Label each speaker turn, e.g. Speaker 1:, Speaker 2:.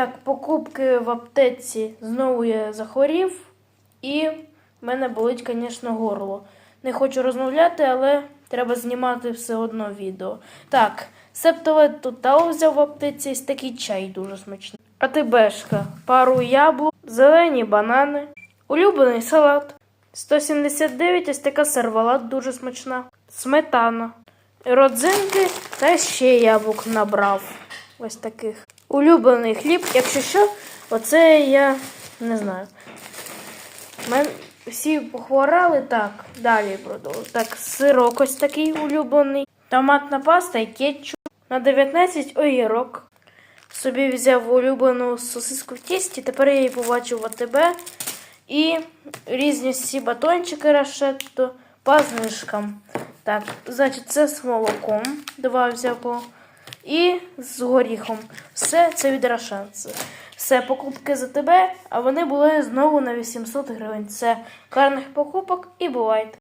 Speaker 1: так, покупки в аптеці знову я захворів, і в мене болить, звісно, горло. Не хочу розмовляти, але треба знімати все одно відео. Так, септовет тутал взяв в аптеці, ось такий чай дуже смачний. А ти бешка, пару яблук, зелені банани, улюблений салат. 179 ось така сервалат дуже смачна. Сметана. Родзинки та ще яблук набрав. Ось таких. Улюблений хліб, якщо що, оце я не знаю. Мен... Всі похворали так. Далі продовжую. Так, сирок ось такий улюблений. Томатна паста і кетчуп. На 19 огірок. Собі взяв улюблену сосиску в тісті. Тепер я її побачив в АТБ. І різні всі батончики рашетто по знижкам. Так, значить, це з молоком. Два взяв по. І з горіхом. Все це від Рошен. Все покупки за тебе, а вони були знову на 800 гривень. Це карних покупок і бувайте.